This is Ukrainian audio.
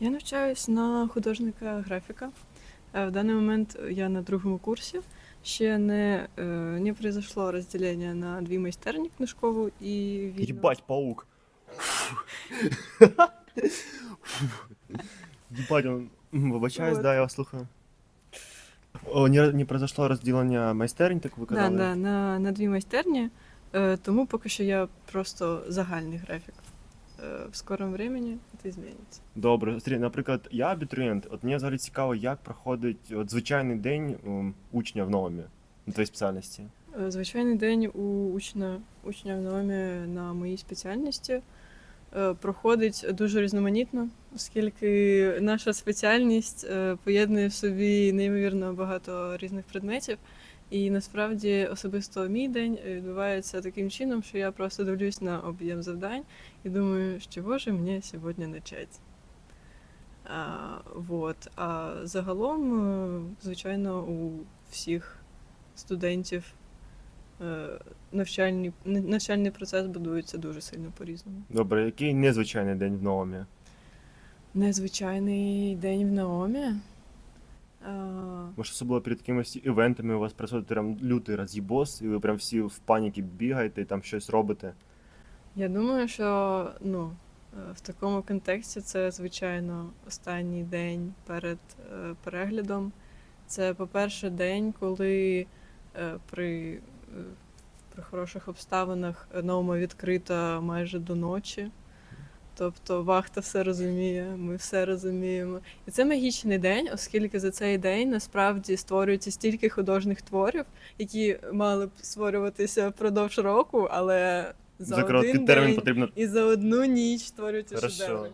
Я навчаюсь на художника графіка. Е, В даний момент я на другому курсі. Ще не, е, не произошло розділення на дві майстерні книжкову і вільну. Ебать, паук. Ебать, он... Вибачаюсь, Вот. да, я вас слухаю. О, не, не произошло розділення майстерень, так ви Да, казали? да, на, на дві майстерні, е, тому поки що я просто загальний графік. Е, В скорому времени це зміниться. Добре, Смотри, наприклад, я абітурієнт, от мені взагалі цікаво, як проходить от, звичайний день учня в новомі на твоїй спеціальності. Е, Звичайний день у учня, учня в номі на моїй спеціальності е, проходить дуже різноманітно, оскільки наша спеціальність поєднує в собі неймовірно багато різних предметів. І насправді особисто мій день е, відбувається таким чином, що я просто дивлюсь на об'єм завдань і думаю, з чого ж мені сьогодні почати. А, вот. а загалом, е, звичайно, у всіх студентів е, навчальний, навчальний процес будується дуже сильно по-різному. Добре, який незвичайний день в новомі? Незвичайний день в Наомі. Може, особливо перед якимись івентами у вас происходить прям лютий роз'їбос, і ви прям всі в паніки бігаєте і там щось робите. я думаю, що ну, е, в такому контексті це, звичайно, останній день перед е, переглядом. Це, по-перше, день, коли е, при, е, при хороших обставинах Наума відкрита майже до ночі. Тобто вахта все розуміє, ми все розуміємо. І це магічний день, оскільки за цей день насправді створюється стільки художніх творів, які мали б створюватися впродовж року, але за, За, короткий один термін потрібно. і за одну ніч створюються шедеври.